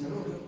Saludos.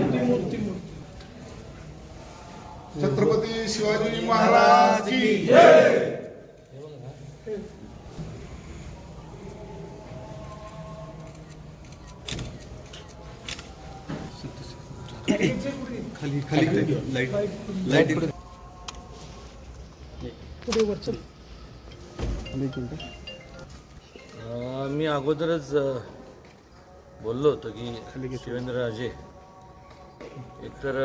Chhatrapati Shivaji Maharaj की जय! खाली खाली लाइट लाइट अं, मी अगोदरच बोललो होतो की शिवेंद्रराजे. एकतर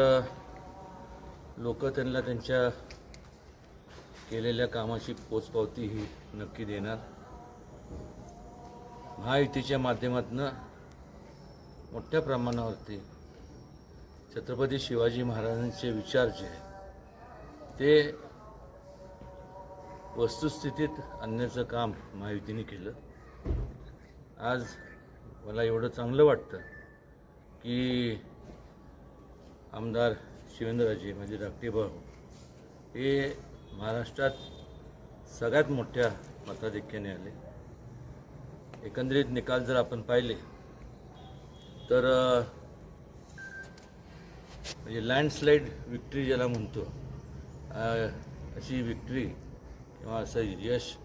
लोक त्यांना त्यांच्या केलेल्या कामाची पोचपावती ही नक्की देणार. महायुतीच्या माध्यमातून मोठ्या प्रमाणावरती छत्रपती शिवाजी महाराजांचे विचार जे आहे ते वस्तुस्थितीत आणण्याचं काम महायुतीने केलं. आज मला एवढं चांगलं वाटतं की आमदार शिवेंद्रराजे म्हणजे धाकटे भाऊ हे महाराष्ट्रात सगळ्यात मोठ्या मताधिक्याने आले. एकंदरीत निकाल जर आपण पाहिले तर म्हणजे लँडस्लाईड विक्ट्री ज्याला म्हणतो अशी विक्ट्री किंवा असं यश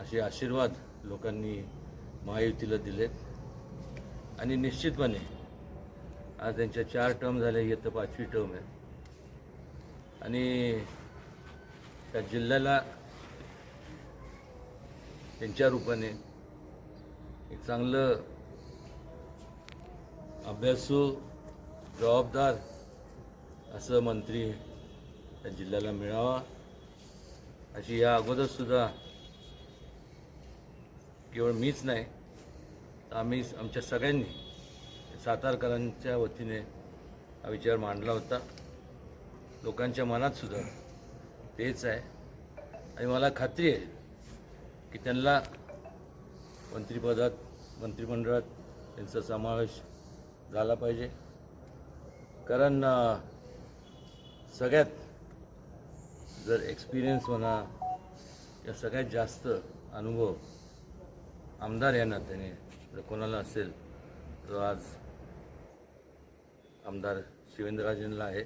असे आशीर्वाद लोकांनी महायुतीला दिलेत. आणि निश्चितपणे आज त्यांच्या चार टर्म झाल्या ही आता पाचवी टर्म आहे. आणि त्या जिल्ह्याला त्यांच्या रूपाने एक चांगलं अभ्यासू जबाबदार असं मंत्री त्या जिल्ह्याला मिळावा अशी या अगोदरसुद्धा केवळ मीच नाही तर आम्ही आमच्या सगळ्यांनी सातारकरांच्या वतीने हा विचार मांडला होता. लोकांच्या मनात सुद्धा तेच आहे. आणि मला खात्री आहे की त्यांना मंत्रिपदात मंत्रिमंडळात त्यांचा समावेश झाला पाहिजे. कारण सगळ्यात जर एक्सपिरियन्स म्हणा या सगळ्यात जास्त अनुभव आमदार या नात्याने जर कोणाला असेल तर आज आमदार शिवेंद्रराजेंना आहे.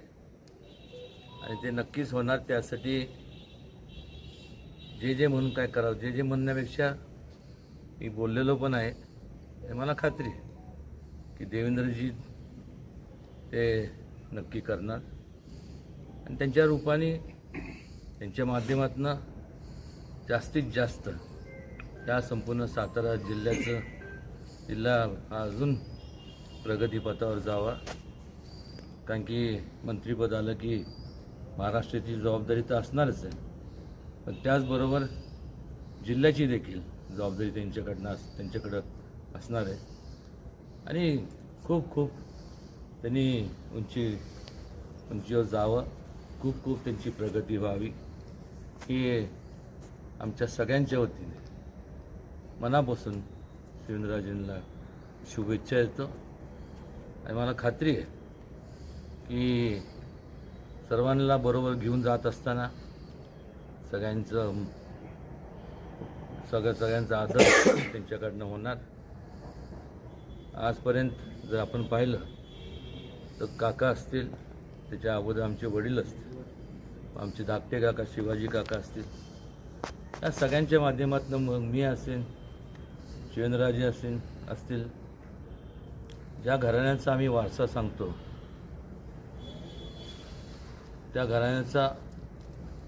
आणि ते नक्कीच होणार त्यासाठी जे जे म्हणून काय करावं जे जे म्हणण्यापेक्षा मी बोललेलो पण आहे. आणि मला खात्री की देवेंद्रजी ते नक्की करणार. आणि त्यांच्या रूपाने त्यांच्या माध्यमातून जास्तीत जास्त त्या संपूर्ण सातारा जिल्ह्याचं जिल्हा हा अजून प्रगतीपथावर जावा. कारण की मंत्रीपद आलं की महाराष्ट्राची जबाबदारी तर असणारच आहे. पण त्याचबरोबर जिल्ह्याची देखील जबाबदारी त्यांच्याकडनं अस त्यांच्याकडं असणार आहे. आणि खूप खूप त्यांनी उंची उंचीवर जावं खूप खूप त्यांची प्रगती व्हावी ही आमच्या सगळ्यांच्या वतीने मनापासून शिवेंद्रराजेंना शुभेच्छा येतो आणि मला खात्री आहे की सर्वांना बरोबर घेऊन जात असताना सगळ्यांचं सगळं सगळ्यांचा आदर त्यांच्याकडनं होणार. आजपर्यंत जर आपण पाहिलं तर काका असतील त्याच्या अगोदर आमचे वडील असतील आमचे धाकटे काका शिवाजी काका असतील या सगळ्यांच्या माध्यमातून मग मी असेन शिवेंद्रराजे असेल असतील ज्या घराण्यांचा आम्ही वारसा सांगतो त्या घराण्याचा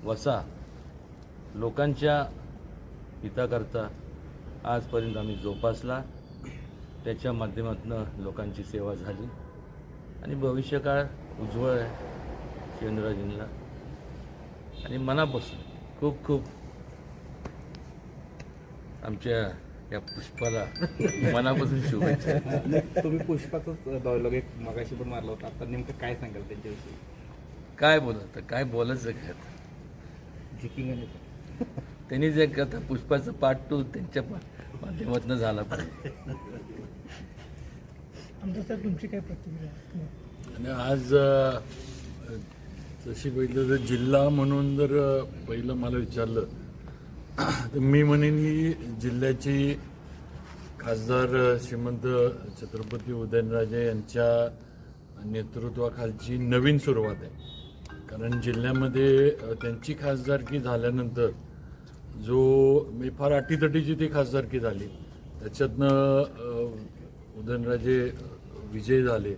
वसा लोकांच्या हिताकरता आजपर्यंत आम्ही जोपासला. त्याच्या माध्यमातून लोकांची सेवा झाली. आणि भविष्यकाळ उज्ज्वळ आहे शिवेंद्रजींना आणि मनापासून खूप खूप आमच्या या पुष्पाला मनापासून शुभेच्छा. तुम्ही पुष्पाचाच डायलॉग एक मगाशी पण मारला होता. आता नेमकं काय सांगाल त्यांच्याविषयी? काय बोलत काय बोलायचं काय त्यांनी जे आता पुष्पाचं पार्ट टू त्यांच्या माध्यमातून झाला पाहिजे आमदार साहेब तुमची काय प्रतिक्रिया? आणि आज अ, तशी पहिलं तर जिल्हा म्हणून जर अ, पहिलं मला विचारलं तर मी म्हणेन ही जिल्ह्याची खासदार अ, श्रीमंत छत्रपती उदयनराजे यांच्या नेतृत्वाखालची नवीन सुरुवात आहे. कारण जिल्ह्यामध्ये त्यांची खासदारकी झाल्यानंतर जो मी फार अटीतटीची ती खासदारकी झाली. त्याच्यातनं उदयनराजे विजय झाले.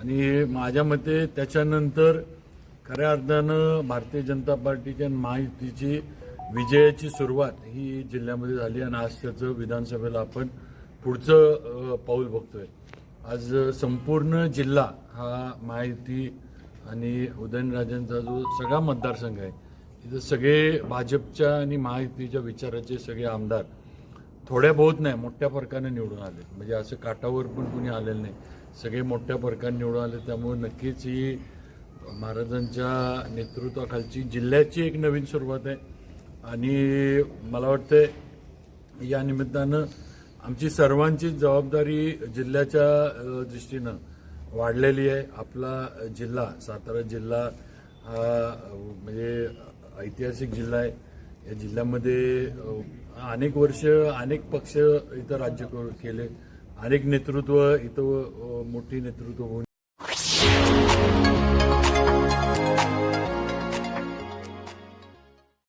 आणि माझ्या मते त्याच्यानंतर खऱ्या अर्थानं भारतीय जनता पार्टीच्या महायुतीची विजयाची सुरुवात ही जिल्ह्यामध्ये झाली आणि आज त्याचं विधानसभेला आपण पुढचं पाऊल बघतोय. आज संपूर्ण जिल्हा हा महायुती आणि उदयनराजेंचा जो सगळा मतदारसंघ आहे इथं सगळे भाजपच्या आणि महायुतीच्या विचाराचे सगळे आमदार थोड्या बहुत नाही मोठ्या फरकाने निवडून आले. म्हणजे असं काटावर पण कुणी आलेलं नाही. सगळे मोठ्या फरकाने निवडून आले त्यामुळे नक्कीच ही महाराजांच्या नेतृत्वाखालची जिल्ह्याची एक नवीन सुरुवात आहे. आणि मला वाटतं या निमित्तानं आमची सर्वांची जबाबदारी जिल्ह्याच्या दृष्टीनं वाढलेली आहे. आपला जिल्हा सातारा जिल्हा हा म्हणजे ऐतिहासिक जिल्हा आहे. या जिल्ह्यामध्ये अनेक वर्ष अनेक पक्ष इथं राज्य केले. अनेक नेतृत्व इथं मोठी नेतृत्व होऊन